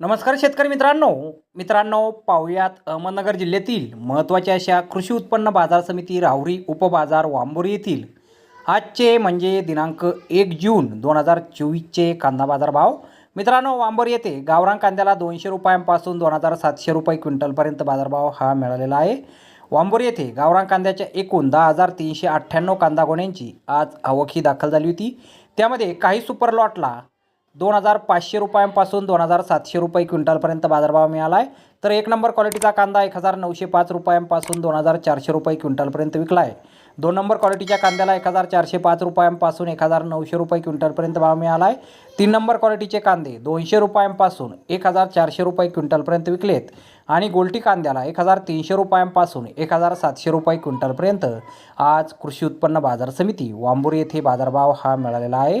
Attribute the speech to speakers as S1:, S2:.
S1: नमस्कार शेतकरी मित्रांनो. मित्रांनो पाहुयात अहमदनगर जिल्ह्यातील महत्त्वाच्या अशा कृषी उत्पन्न बाजार समिती राहुरी उपबाजार वांबोरी येथील. आजचे म्हणजे दिनांक एक जून दोन हजार चोवीसचे कांदा बाजार भाव. मित्रांनो वांबोरी येथे गावरान कांद्याला दोनशे रुपयांपासून दोन हजार सातशे रुपये क्विंटलपर्यंत बाजारभाव हा मिळालेला आहे. वांबोरी येथे गावरान कांद्याच्या एकूण दहा हजार तीनशे अठ्ठ्याण्णव कांदा गोण्यांची आज आवक ही दाखल झाली होती. त्यामध्ये काही सुपर लॉटला दोन हजार पाचशे रुपयांपासून दोन हजार सातशे रुपये क्विंटलपर्यंत बाजारभाव मिळाला आहे तर एक नंबर क्वालिटीचा कांदा एक हजार नऊशे पाच रुपयांपासून दोन हजार चारशे रुपये क्विंटलपर्यंत विकला आहे दोन नंबर क्वालिटीच्या कांद्याला एक हजार चारशे पाच रुपयांपासून एक हजार नऊशे रुपये क्विंटलपर्यंत भाव मिळाला आहे तीन नंबर क्वालिटीचे कांदे दोनशे रुपयांपासून एक हजार चारशे रुपये क्विंटलपर्यंत विकलेत. आणि गोल्टी कांद्याला एक हजार तीनशे रुपयांपासून एक हजार सातशे रुपये क्विंटलपर्यंत आज कृषी उत्पन्न बाजार समिती वांबुरी येथे बाजारभाव हा मिळालेला आहे.